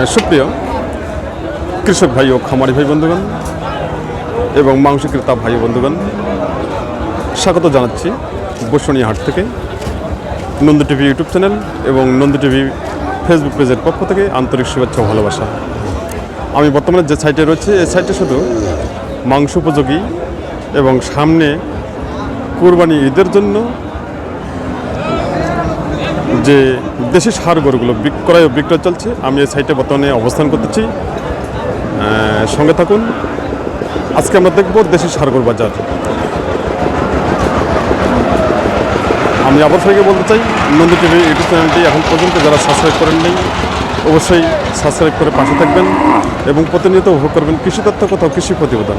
আহ, সুপ্রিয় কৃষক ভাই ও খামারি ভাই বন্ধুগণ এবং মাংস ক্রেতা ভাই বন্ধুগণ স্বাগত জানাচ্ছি বসুনিয়া হাট থেকে নন্দী টিভি ইউটিউব চ্যানেল এবং নন্দী টিভি ফেসবুক পেজের পক্ষ থেকে আন্তরিক শুভেচ্ছা ভালোবাসা। আমি বর্তমানে যে সাইটে রয়েছে এই সাইটে শুধু মাংস উপযোগী এবং সামনে কুরবানি ঈদের জন্য যে দেশি সার গরুগুলো বিক্রয় বিক্রয় চলছে, আমি এই সাইটে বর্তমানে অবস্থান করতেছি। সঙ্গে থাকুন। আজকে আমরা দেখব দেশি সার গরু বাজার। আমি আবার সবাইকে বলতে চাই, নন্দী টিভি ইউটিউব চ্যানেলটি এখন পর্যন্ত যারা সাবস্ক্রাইব করেন নেই, অবশ্যই সাবস্ক্রাইব করে পাশে থাকবেন এবং প্রতিনিয়ত উপভোগ করবেন কৃষি তথ্য কোথাও কৃষি প্রতিবেদন।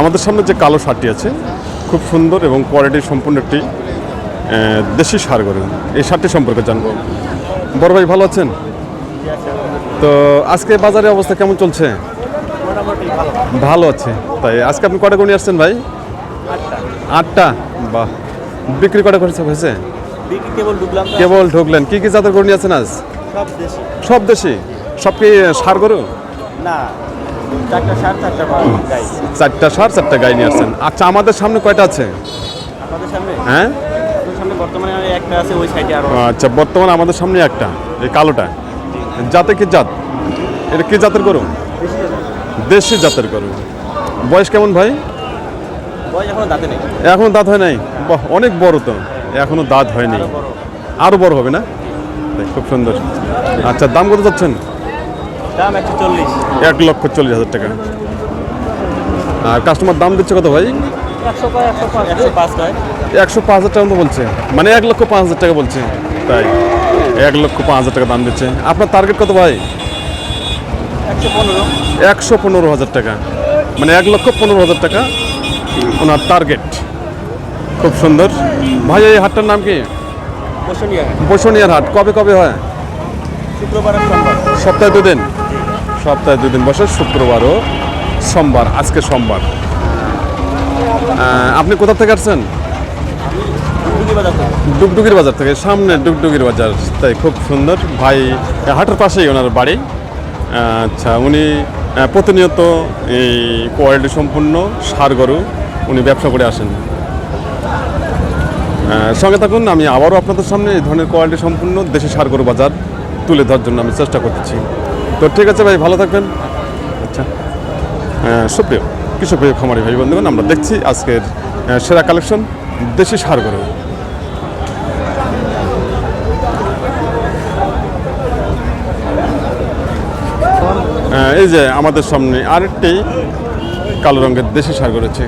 আমাদের সামনে যে কালো শার্টটি আছে খুব সুন্দর এবং কোয়ালিটি সম্পূর্ণ একটি দেশি সার গরু। এই সারটি সম্পর্কে জানব। বড় ভাই ভালো আছেন? তো আজকে বাজারের অবস্থা কেমন চলছে? ভালো আছে। তাই আজকে আপনি কটা গরু আসছেন ভাই? আটটা। বাহ। বিক্রি কটা করেছে হয়েছে? কেবল ঢুকলেন। কি কি জাতের গরু নিয়ে আছেন আজ? সব দেশি। সব দেশি? সব কি সার গরু? না। চারটা সার চারটা গাই নিয়ে আসছেন। আচ্ছা আমাদের সামনে কয়টা আছে? হ্যাঁ? আচ্ছা বর্তমানে আমাদের সামনে একটা এই কালোটা। জাতে কি জাত? এটা কি জাতের গরু? দেশি জাতের গরু। বয়স কেমন ভাই? এখনও দাঁতে নেই। এখনও দাঁত হয় নাই? বাহ অনেক বড় তো। এখনও দাঁত হয়নি। আরও বড়। হবে না? খুব সুন্দর। আচ্ছা দাম কত যাচ্ছেন দাম একশো চল্লিশ। এক লক্ষ চল্লিশ হাজার টাকা। আর কাস্টমার দাম দিচ্ছে কত ভাই? একশো পাঁচ। হাজার টাকা মতো বলছে। মানে এক লক্ষ পাঁচ হাজার টাকা বলছে। তাই এক লক্ষ পাঁচ হাজার টাকা দাম দিচ্ছে। আপনার টার্গেট কত ভাই? একশো পনেরো। একশো পনেরো হাজার টাকা। মানে এক লক্ষ পনেরো হাজার টাকা ওনার টার্গেট খুব সুন্দর। ভাই এই হাটটার নাম কি? বসুনিয়া। বসুনিয়ার হাট। কবে কবে হয়? শুক্রবার সপ্তাহে দুদিন। সপ্তাহে দুদিন বসে শুক্রবার ও সোমবার আজকে সোমবার। আপনি কোথা থেকে আসছেন? ডুবুরি বাজার থেকে। ডুগডুগির বাজার থেকে সামনে ডুগডুগির বাজার তাই খুব সুন্দর। ভাই হাটের পাশেই ওনার বাড়ি। আচ্ছা উনি প্রতিনিয়ত এই কোয়ালিটি সম্পূর্ণ সার গরু উনি ব্যবসা করে আসেন। সঙ্গে থাকুন আমি আবারও আপনাদের সামনে এই ধরনের কোয়ালিটি সম্পূর্ণ দেশি সার গরু বাজার তুলে ধরার জন্য আমি চেষ্টা করতেছি। তো ঠিক আছে ভাই ভালো থাকবেন। আচ্ছা সুপ্রিয় কৃষক খামারি ভাই বন্ধুগণ আমরা দেখছি আজকের সেরা কালেকশন দেশি সার গরু। আহ, এই যে আমাদের সামনে আরেকটি কালো রঙের দেশি সার করেছে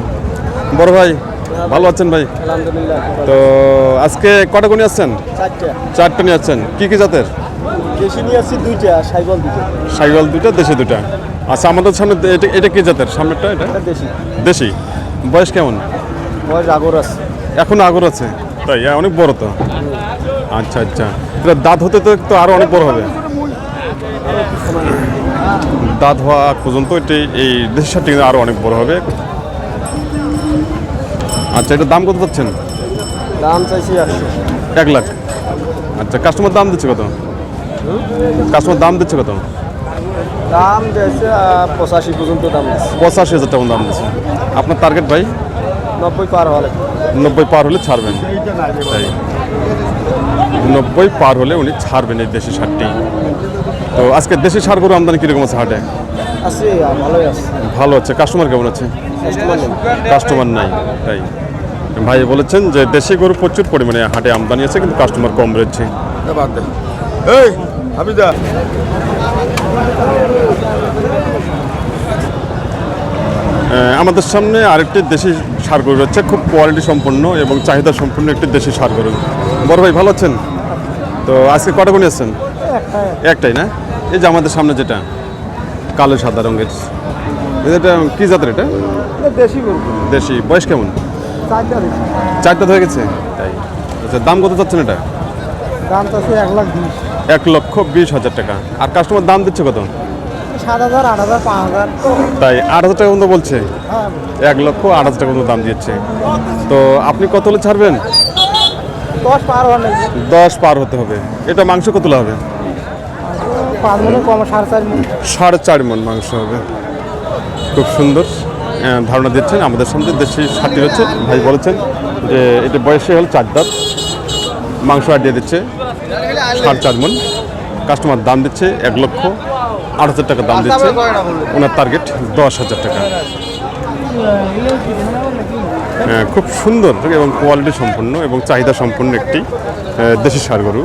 বড় ভাই ভালো আছেন ভাই? তো আজকে কটা গুণি আসছেন? চারটা নিয়ে আসছেন। কি কি জাতের? দেশি নিয়ে আসছি দুইটা সাইবল দুইটা। সাইকেল দুটা দেশি দুটা আচ্ছা আমাদের সামনে এটা এটা কি জাতের? সামনেরটা এটা? এটা দেশি। দেশি। বয়স কেমন? বয়স আগর আছে। এখন আগর আছে? তাই হ্যাঁ, অনেক বড় তো। আচ্ছা আচ্ছা। এটা দাঁত হতে তো তো আরও অনেক বড় হবে। দাঁত হওয়া পর্যন্ত এটি এই দেশি সারটি আরও অনেক বড় হবে। আচ্ছা এটার দাম কত পাচ্ছেন দাম চাইছি একশো। এক লাখ। আচ্ছা কাস্টমার দাম দিচ্ছে কত? কাস্টমার দাম দিচ্ছে কত? দাম চাইছে পঁচাশি পর্যন্ত দাম আছে পঁচাশি হাজার টাকা দাম দিচ্ছে। আপনার টার্গেট ভাই? নব্বই পার হলে। নব্বই পার হলে ছাড়বেন। তাই নব্বই পার হলে উনি ছাড়বেন এই দেশি সারটি। তো আজকে দেশি সার গরু আমদানি কীরকম আছে হাটে? আছে ভালোই আছে। ভালো আছে। কাস্টমার কেমন আছে? কাস্টমার নাই তাই। ভাই বলেছেন যে দেশি গরু প্রচুর পরিমাণে হাটে আমদানি আছে কিন্তু কাস্টমার কম রয়েছে। এই! হামিদা আমাদের সামনে আরেকটি দেশি সার গরু রয়েছে খুব কোয়ালিটি সম্পন্ন এবং চাহিদা সম্পন্ন একটি দেশি সার গরু। বড় ভাই ভালো আছেন? তো আজকে কটা গুণি আসছেন একটাই না? এই যে আমাদের সামনে যেটা কালো সাদা রঙের। এটা কি জাতের এটা? দেশি দেশি। বয়স কেমন? চারটা হয়ে গেছে? তাই। আচ্ছা দাম কত চাচ্ছেন এটা? দাম চাইছে এক লাখ বিশ। এক লক্ষ বিশ হাজার টাকা। আর কাস্টমার দাম দিচ্ছে কত? সাত হাজার আট হাজার পাঁচ হাজার। তাই আট হাজার টাকা পর্যন্ত বলছে? হ্যাঁ। এক লক্ষ আট হাজার টাকা পর্যন্ত দাম দিচ্ছে তো আপনি কত হলে ছাড়বেন? দশ পার নেই দশ পার হতে হবে। এটা মাংস কতলা হবে? মনে সাড়ে চার মন। মাংস হবে। খুব সুন্দর ধারণা দিচ্ছেন আমাদের সামনে। দেশি ষাটি হচ্ছে ভাই বলেছেন যে এটা বয়সে হল চার দাঁত। মাংস আটিয়ে দিচ্ছে। সাড়ে চার মন। কাস্টমার দাম দিচ্ছে এক লক্ষ আট হাজার টাকা দাম দিচ্ছে। ওনার টার্গেট দশ হাজার টাকা। হ্যাঁ, খুব সুন্দর এবং কোয়ালিটি সম্পন্ন এবং চাহিদা সম্পন্ন একটি দেশি সার গরু।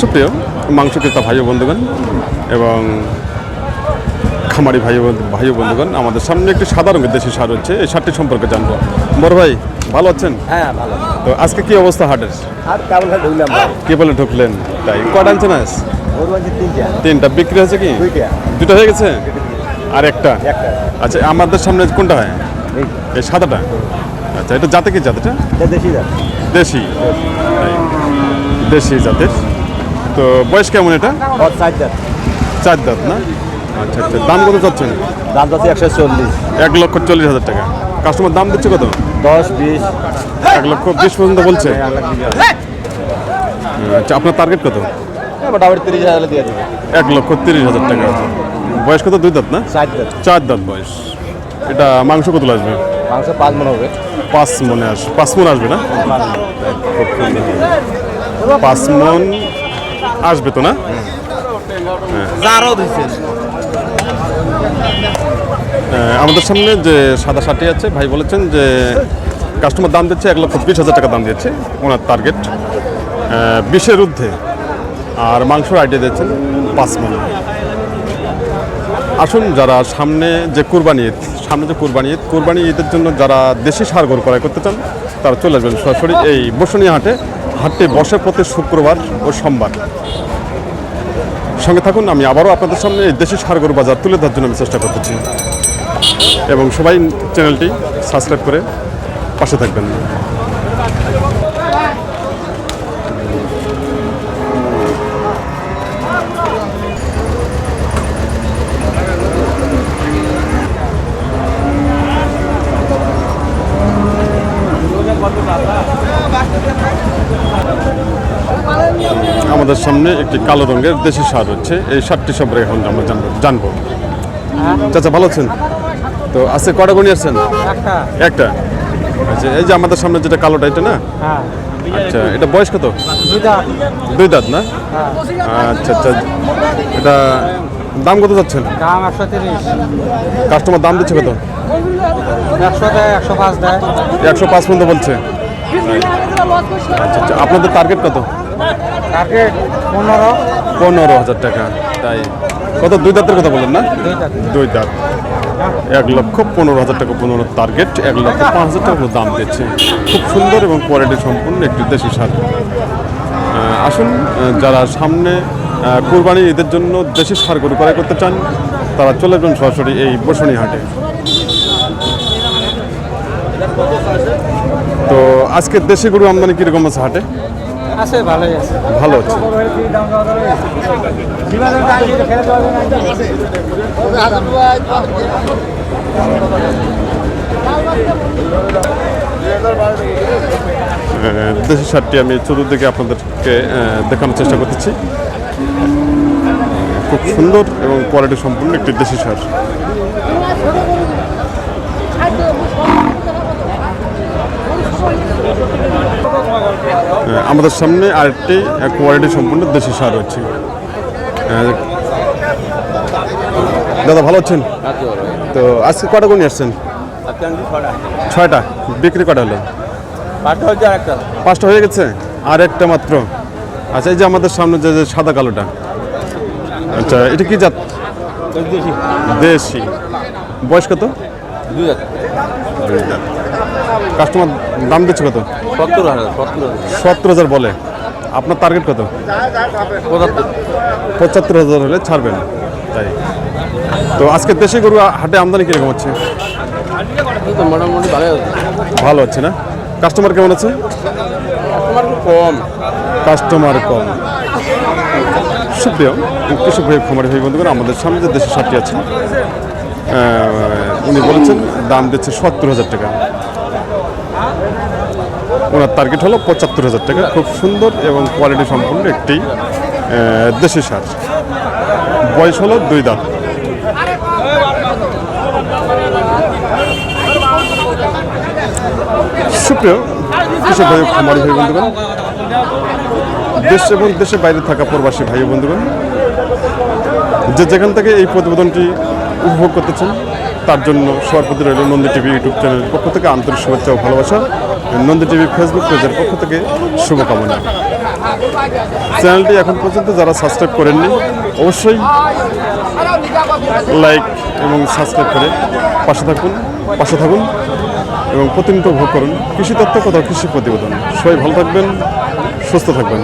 সুপ্রিয় মাংস ক্রেতা ভাই বন্ধুগণ এবং খামারি ভাই ভাই বন্ধুগণ আমাদের সামনে একটি সাদা রঙের দেশি সার হচ্ছে। এই সারটি সম্পর্কে জানব। বড় ভাই ভালো আছেন? হ্যাঁ ভালো তো আজকে কি অবস্থা হাটের? আর কেবল ঢুকলাম কে বলে ঢুকলেন? তাই কটা আনছেন আজ? তিনটা। বিক্রি হয়েছে কি? দুটো হয়ে গেছে? আর একটা? আচ্ছা আমাদের সামনে কোনটা হয়? এই। সাদাটা? আচ্ছা এটা জাতে কি জাতেটা? দেশি দেশি। দেশি জাতের। তো বয়স কেমন এটা? চার চার দাঁত না? আচ্ছা আচ্ছা দাম কত চাচ্ছেন? দাম যাচ্ছে একশো চল্লিশ। এক লক্ষ চল্লিশ হাজার টাকা। কাস্টমার দাম দিচ্ছে কত? দশ বিশ। এক লক্ষ বিশ পর্যন্ত বলছে। আচ্ছা আপনার টার্গেট কত? মোটামুটি তিরিশ হাজার দিয়ে দেবে। এক লক্ষ তিরিশ হাজার টাকা। বয়স কত দুই দাঁত না? চার দাঁত। বয়স। এটা মাংস কত আসবে? মাংস পাঁচ মন হবে। পাঁচ মনে আস পাঁচ মন আসবে না? পাঁচ মন আসবে তো না? আহ, আমাদের সামনে যে সাদা শার্টি আছে, ভাই বলেছেন যে কাস্টমার দাম দিচ্ছে এক লক্ষ বিশ হাজার টাকা দাম দিচ্ছে ওনার টার্গেট বিশের ঊর্ধ্বে। আর মাংসর আইডিয়া দিয়েছেন পাঁচ মন। আসুন যারা সামনে যে কুরবানি ঈদ, সামনে যে কুরবানি ঈদ, কুরবানি ঈদের জন্য যারা দেশি সার গরু ক্রয় করতে চান, তারা চলে আসবেন সরাসরি এই বসুনিয়া হাটে। হাটটি বসে প্রতি শুক্রবার ও সোমবার। সঙ্গে থাকুন, আমি আবারও আপনাদের সামনে এই দেশি সারগরু বাজার তুলে ধরার জন্য আমি চেষ্টা করতেছি। এবং সবাই চ্যানেলটি সাবস্ক্রাইব করে পাশে থাকবেন। আমাদের সামনে একটি কালো রঙের দেশি সার হচ্ছে এই সারটি সম্পর্কে এখন আমরা জানব জানব। চাচা ভালো আছেন? তো আজকে কটা গুণি আসছেন? একটা। আচ্ছা এই যে আমাদের সামনে যেটা কালোটা এটা না? হ্যাঁ। আচ্ছা এটা বয়স কত? দুই দাঁত। না? হ্যাঁ। আচ্ছা আচ্ছা। এটা দাম কত যাচ্ছেন? দাম একশো তিরিশ। কাস্টমার দাম দিচ্ছে কত? একশো দেয় একশো পাঁচ দেয়। একশো পাঁচ পর্যন্ত বলছে। আচ্ছা আচ্ছা আপনাদের টার্গেট কত? টার্গেট পনেরো। পনেরো হাজার টাকা তাই। কত দুই দাঁতের কথা বলেন না? দুই দাঁত। এক লক্ষ পনেরো হাজার টাকা পনেরো টার্গেট এক লক্ষ পাঁচ হাজার টাকা দাম দিচ্ছে। খুব সুন্দর এবং কোয়ালিটি সম্পূর্ণ একটি দেশি সার আসুন যারা সামনে কুরবানি ঈদের জন্য দেশি সার গরু ক্রয় করতে চান তারা চলে যাবেন সরাসরি এই বসুনি হাটে তো আজকে দেশি গরু আমদানি কীরকম আছে হাটে? আছে ভালোই আছে। ভালো আছে। দেশি সারটি আমি চতুর্দিকে আপনাদেরকে দেখানোর চেষ্টা করতেছি। খুব সুন্দর এবং কোয়ালিটি সম্পূর্ণ একটি দেশি সার। আমাদের সামনে আরেকটি কোয়ালিটি সম্পূর্ণ দেশি সার হচ্ছে দাদা ভালো আছেন? তো আজকে কটা গুণ আসছেন? ছয়টা। বিক্রি কটা হলো? পাঁচটা হয়ে গেছে? আর একটা মাত্র। আচ্ছা এই যে আমাদের সামনে যে যে সাদা কালোটা। আচ্ছা এটা কি জাত? দেশি। বয়স কত? দুই হাজার দুই জাত। কাস্টমার দাম দিচ্ছে কত? সত্তর হাজার সত্তর হাজার। বলে। আপনার টার্গেট কত? পঁচাত্তর। হাজার হলে ছাড়বেন। তাই। তো আজকে দেশি গরু হাটে আমদানি কীরকম হচ্ছে? মোটামুটি ভালো ভালো হচ্ছে না? কাস্টমার কেমন আছে? কম। কাস্টমার কম। সুপ্রিয় কৃষক ভাই খামারি ভাই বন্ধুগণ আমাদের সামনে যে দেশি সারটি আছে উনি বলেছেন দাম দিচ্ছে সত্তর হাজার টাকা। ওনার টার্গেট হলো পঁচাত্তর হাজার টাকা। খুব সুন্দর এবং কোয়ালিটি সম্পূর্ণ একটি দেশি সার। বয়স হলো দুই দাঁত। সুপ্রিয় কৃষক ভাই, খামারি ভাই, বন্ধুগণ, দেশ এবং দেশের বাইরে থাকা প্রবাসী ভাই বন্ধুগণ, যে যেখান থেকে এই প্রতিবেদনটি উপভোগ করতেছেন, তার জন্য সবার প্রতি রইল নন্দী টিভি ইউটিউব চ্যানেলের পক্ষ থেকে আন্তরিক শুভেচ্ছা ও ভালোবাসা। নন্দী টিভি ফেসবুক পেজের পক্ষ থেকে শুভকামনা। চ্যানেলটি এখন পর্যন্ত যারা সাবস্ক্রাইব করেননি, অবশ্যই লাইক এবং সাবস্ক্রাইব করে পাশে থাকুন পাশে থাকুন এবং প্রতিনিয়ত ভোগ করুন কৃষি তথ্য কোথাও কৃষি প্রতিবেদন। সবাই ভালো থাকবেন, সুস্থ থাকবেন।